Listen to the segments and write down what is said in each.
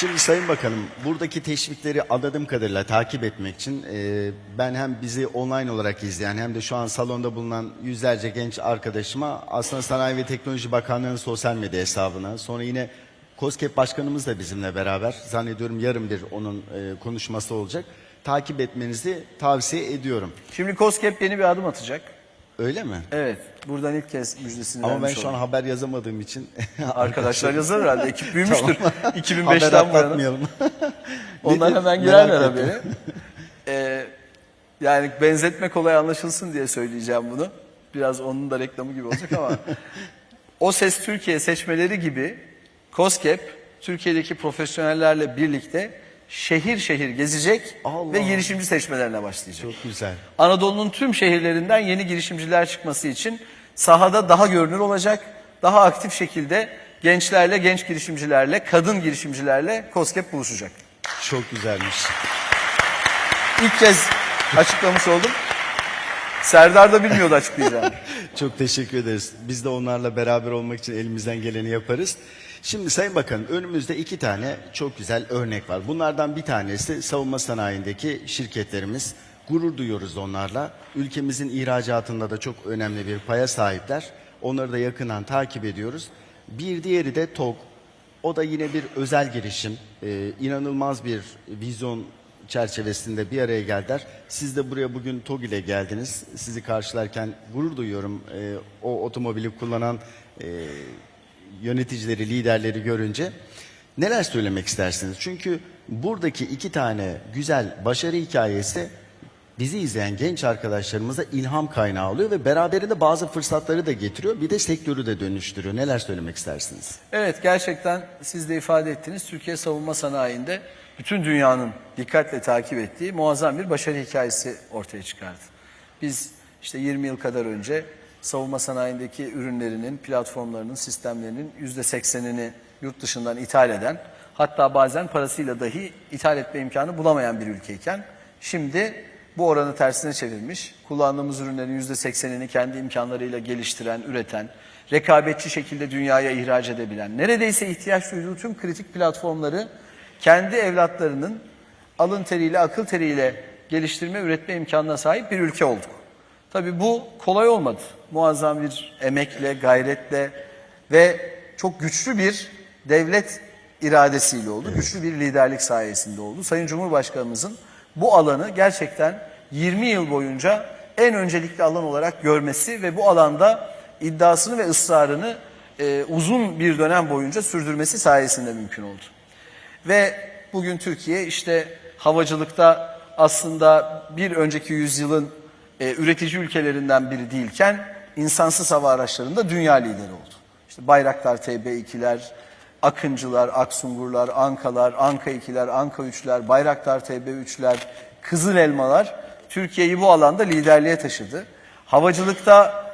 Şimdi Sayın Bakanım, buradaki teşvikleri anladığım kadarıyla takip etmek için e, ben hem bizi online olarak izleyen hem de şu an salonda bulunan yüzlerce genç arkadaşıma aslında Sanayi ve Teknoloji Bakanlığı'nın sosyal medya hesabına sonra yine KOSGEB Başkanımız da bizimle beraber zannediyorum yarın bir onun e, konuşması olacak. Takip etmenizi tavsiye ediyorum. Şimdi COSGAP yeni bir adım atacak. Öyle mi? Evet. Buradan ilk kez müjdesini Ama ben vermiş şu an haber yazamadığım için Arkadaşlar yazar herhalde. Ekip büyümüştür. haber 2005'ten bu yana. atlatmayalım. Onlar hemen girerler Merak haberi. Ee, yani benzetme kolay anlaşılsın diye söyleyeceğim bunu. Biraz onun da reklamı gibi olacak ama. o Ses Türkiye seçmeleri gibi COSGAP Türkiye'deki profesyonellerle birlikte şehir şehir gezecek Allah. ve girişimci seçmelerine başlayacak. Çok güzel. Anadolu'nun tüm şehirlerinden yeni girişimciler çıkması için sahada daha görünür olacak, daha aktif şekilde gençlerle, genç girişimcilerle, kadın girişimcilerle COSGAP buluşacak. Çok güzelmiş. İlk kez açıklamış oldum. Serdar da bilmiyordu açıklayacağını. Çok teşekkür ederiz. Biz de onlarla beraber olmak için elimizden geleni yaparız. Şimdi Sayın Bakan önümüzde iki tane çok güzel örnek var. Bunlardan bir tanesi savunma sanayindeki şirketlerimiz. Gurur duyuyoruz onlarla. Ülkemizin ihracatında da çok önemli bir paya sahipler. Onları da yakından takip ediyoruz. Bir diğeri de TOG. O da yine bir özel girişim. Ee, inanılmaz bir vizyon çerçevesinde bir araya geldiler. Siz de buraya bugün TOG ile geldiniz. Sizi karşılarken gurur duyuyorum e, o otomobili kullanan e, yöneticileri, liderleri görünce. Neler söylemek istersiniz? Çünkü buradaki iki tane güzel başarı hikayesi bizi izleyen genç arkadaşlarımıza ilham kaynağı oluyor ve beraberinde bazı fırsatları da getiriyor. Bir de sektörü de dönüştürüyor. Neler söylemek istersiniz? Evet gerçekten siz de ifade ettiniz. Türkiye savunma sanayinde bütün dünyanın dikkatle takip ettiği muazzam bir başarı hikayesi ortaya çıkardı. Biz işte 20 yıl kadar önce savunma sanayindeki ürünlerinin, platformlarının, sistemlerinin %80'ini yurt dışından ithal eden, hatta bazen parasıyla dahi ithal etme imkanı bulamayan bir ülkeyken, şimdi bu oranı tersine çevirmiş, kullandığımız ürünlerin %80'ini kendi imkanlarıyla geliştiren, üreten, rekabetçi şekilde dünyaya ihraç edebilen, neredeyse ihtiyaç duyduğu tüm kritik platformları kendi evlatlarının alın teriyle, akıl teriyle geliştirme, üretme imkanına sahip bir ülke olduk. Tabii bu kolay olmadı. Muazzam bir emekle, gayretle ve çok güçlü bir devlet iradesiyle oldu. Güçlü bir liderlik sayesinde oldu. Sayın Cumhurbaşkanımızın bu alanı gerçekten 20 yıl boyunca en öncelikli alan olarak görmesi ve bu alanda iddiasını ve ısrarını e, uzun bir dönem boyunca sürdürmesi sayesinde mümkün oldu. Ve bugün Türkiye işte havacılıkta aslında bir önceki yüzyılın e, üretici ülkelerinden biri değilken insansız hava araçlarında dünya lideri oldu. İşte Bayraktar TB2'ler, Akıncılar, Aksungurlar, Ankalar, Anka 2'ler, Anka 3'ler, Bayraktar TB3'ler, Kızıl Elmalar Türkiye'yi bu alanda liderliğe taşıdı. Havacılıkta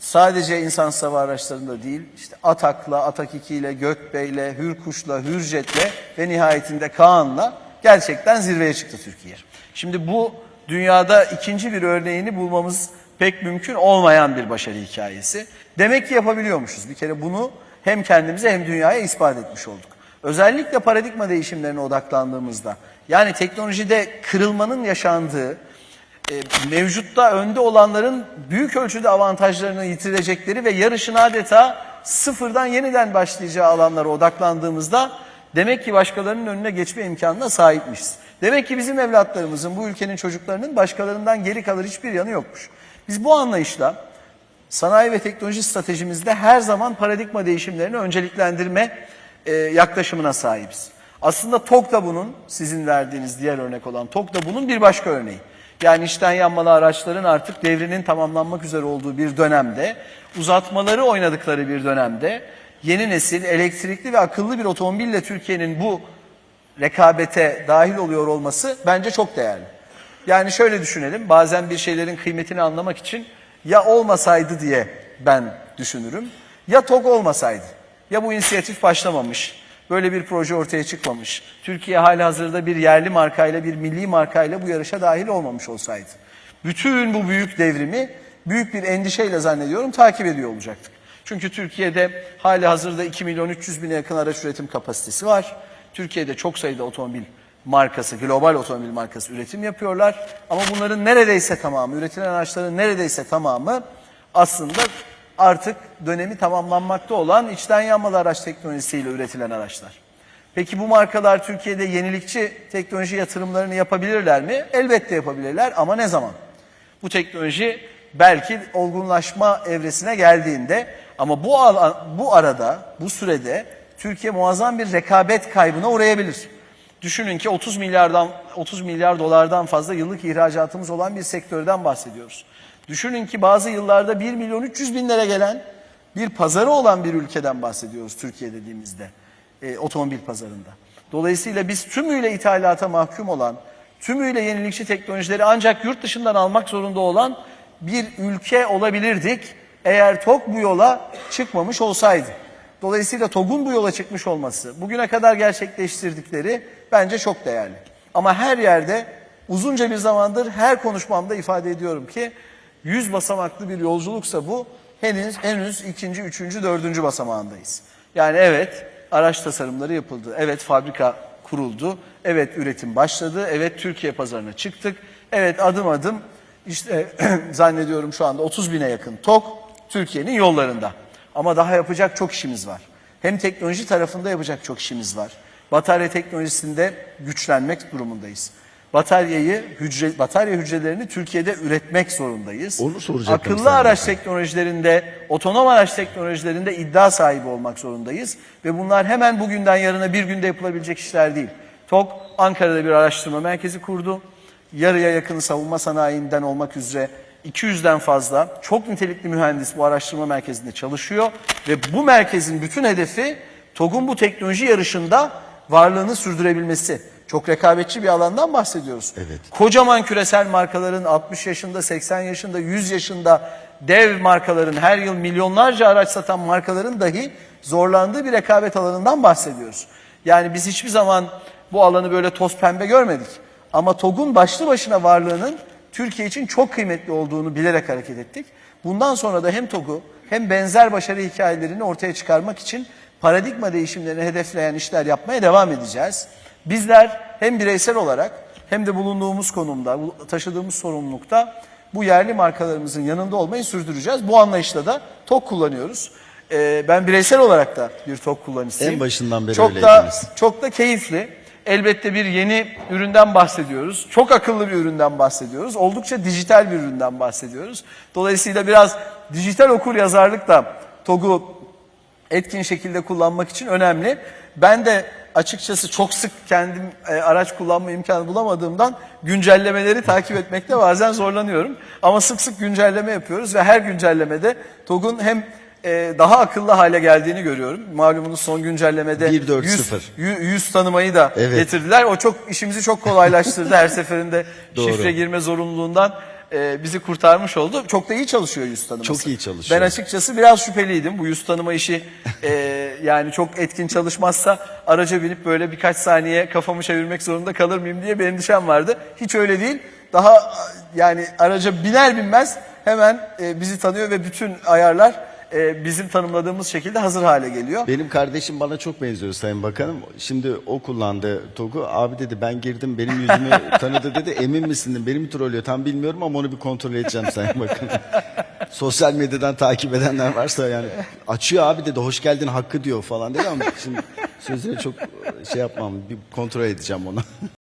sadece insansız hava araçlarında değil, işte Atak'la, Atak 2 ile, Gökbey'le, Hürkuş'la, Hürjet'le ve nihayetinde Kaan'la gerçekten zirveye çıktı Türkiye. Şimdi bu dünyada ikinci bir örneğini bulmamız pek mümkün olmayan bir başarı hikayesi. Demek ki yapabiliyormuşuz. Bir kere bunu hem kendimize hem dünyaya ispat etmiş olduk. Özellikle paradigma değişimlerine odaklandığımızda, yani teknolojide kırılmanın yaşandığı, e, mevcutta önde olanların büyük ölçüde avantajlarını yitirecekleri ve yarışın adeta sıfırdan yeniden başlayacağı alanlara odaklandığımızda demek ki başkalarının önüne geçme imkanına sahipmişiz. Demek ki bizim evlatlarımızın, bu ülkenin çocuklarının başkalarından geri kalır hiçbir yanı yokmuş. Biz bu anlayışla sanayi ve teknoloji stratejimizde her zaman paradigma değişimlerini önceliklendirme e, yaklaşımına sahibiz. Aslında TOG da bunun, sizin verdiğiniz diğer örnek olan TOG da bunun bir başka örneği. Yani içten yanmalı araçların artık devrinin tamamlanmak üzere olduğu bir dönemde, uzatmaları oynadıkları bir dönemde, yeni nesil elektrikli ve akıllı bir otomobille Türkiye'nin bu rekabete dahil oluyor olması bence çok değerli. Yani şöyle düşünelim, bazen bir şeylerin kıymetini anlamak için ya olmasaydı diye ben düşünürüm, ya TOG olmasaydı, ya bu inisiyatif başlamamış, böyle bir proje ortaya çıkmamış, Türkiye hali hazırda bir yerli markayla, bir milli markayla bu yarışa dahil olmamış olsaydı. Bütün bu büyük devrimi büyük bir endişeyle zannediyorum takip ediyor olacaktık. Çünkü Türkiye'de hali hazırda 2 milyon 300 bine yakın araç üretim kapasitesi var. Türkiye'de çok sayıda otomobil markası, global otomobil markası üretim yapıyorlar. Ama bunların neredeyse tamamı, üretilen araçların neredeyse tamamı aslında artık dönemi tamamlanmakta olan içten yanmalı araç teknolojisiyle üretilen araçlar. Peki bu markalar Türkiye'de yenilikçi teknoloji yatırımlarını yapabilirler mi? Elbette yapabilirler ama ne zaman? Bu teknoloji belki olgunlaşma evresine geldiğinde ama bu alan, bu arada, bu sürede Türkiye muazzam bir rekabet kaybına uğrayabilir. Düşünün ki 30 milyardan 30 milyar dolardan fazla yıllık ihracatımız olan bir sektörden bahsediyoruz. Düşünün ki bazı yıllarda 1 milyon 300 bin lira gelen bir pazarı olan bir ülkeden bahsediyoruz Türkiye dediğimizde e, otomobil pazarında. Dolayısıyla biz tümüyle ithalata mahkum olan, tümüyle yenilikçi teknolojileri ancak yurt dışından almak zorunda olan bir ülke olabilirdik eğer TOG bu yola çıkmamış olsaydı. Dolayısıyla TOG'un bu yola çıkmış olması, bugüne kadar gerçekleştirdikleri bence çok değerli. Ama her yerde uzunca bir zamandır her konuşmamda ifade ediyorum ki 100 basamaklı bir yolculuksa bu henüz henüz ikinci, üçüncü, dördüncü basamağındayız. Yani evet araç tasarımları yapıldı, evet fabrika kuruldu, evet üretim başladı, evet Türkiye pazarına çıktık, evet adım adım işte zannediyorum şu anda 30 bine yakın TOK Türkiye'nin yollarında. Ama daha yapacak çok işimiz var. Hem teknoloji tarafında yapacak çok işimiz var. Batarya teknolojisinde güçlenmek durumundayız. Bataryayı, hücre, batarya hücrelerini Türkiye'de üretmek zorundayız. Onu soracaktım Akıllı araç teknolojilerinde, otonom araç teknolojilerinde iddia sahibi olmak zorundayız. Ve bunlar hemen bugünden yarına bir günde yapılabilecek işler değil. TOK Ankara'da bir araştırma merkezi kurdu. Yarıya yakın savunma sanayinden olmak üzere 200'den fazla çok nitelikli mühendis bu araştırma merkezinde çalışıyor. Ve bu merkezin bütün hedefi TOG'un bu teknoloji yarışında varlığını sürdürebilmesi. Çok rekabetçi bir alandan bahsediyoruz. Evet. Kocaman küresel markaların 60 yaşında, 80 yaşında, 100 yaşında dev markaların her yıl milyonlarca araç satan markaların dahi zorlandığı bir rekabet alanından bahsediyoruz. Yani biz hiçbir zaman bu alanı böyle toz pembe görmedik. Ama TOG'un başlı başına varlığının Türkiye için çok kıymetli olduğunu bilerek hareket ettik. Bundan sonra da hem TOG'u hem benzer başarı hikayelerini ortaya çıkarmak için paradigma değişimlerini hedefleyen işler yapmaya devam edeceğiz. Bizler hem bireysel olarak hem de bulunduğumuz konumda, taşıdığımız sorumlulukta bu yerli markalarımızın yanında olmayı sürdüreceğiz. Bu anlayışla da TOK kullanıyoruz. Ee, ben bireysel olarak da bir TOK kullanıcısıyım. En başından beri çok da, çok da keyifli. Elbette bir yeni üründen bahsediyoruz. Çok akıllı bir üründen bahsediyoruz. Oldukça dijital bir üründen bahsediyoruz. Dolayısıyla biraz dijital okur yazarlık da TOG'u etkin şekilde kullanmak için önemli. Ben de açıkçası çok sık kendim e, araç kullanma imkanı bulamadığımdan güncellemeleri takip etmekte bazen zorlanıyorum. Ama sık sık güncelleme yapıyoruz ve her güncellemede TOG'un hem e, daha akıllı hale geldiğini görüyorum. Malumunuz son güncellemede 1.4.0. 100, yü- yüz tanımayı da Evet. getirdiler. O çok işimizi çok kolaylaştırdı. Her seferinde Doğru. şifre girme zorunluluğundan e, bizi kurtarmış oldu. Çok da iyi çalışıyor yüz tanıması. Çok iyi çalışıyor. Ben açıkçası biraz şüpheliydim. Bu yüz tanıma işi e, yani çok etkin çalışmazsa araca binip böyle birkaç saniye kafamı çevirmek zorunda kalır mıyım diye bir endişem vardı. Hiç öyle değil. Daha yani araca biner binmez hemen e, bizi tanıyor ve bütün ayarlar e, bizim tanımladığımız şekilde hazır hale geliyor. Benim kardeşim bana çok benziyor Sayın Bakanım. Şimdi o kullandı TOG'u. Abi dedi ben girdim benim yüzümü tanıdı dedi. Emin misin? dedim. Beni mi trollüyor tam bilmiyorum ama onu bir kontrol edeceğim Sayın Bakanım. Sosyal medyadan takip edenler varsa yani açıyor abi dedi hoş geldin hakkı diyor falan dedi ama şimdi sözüne çok şey yapmam bir kontrol edeceğim onu.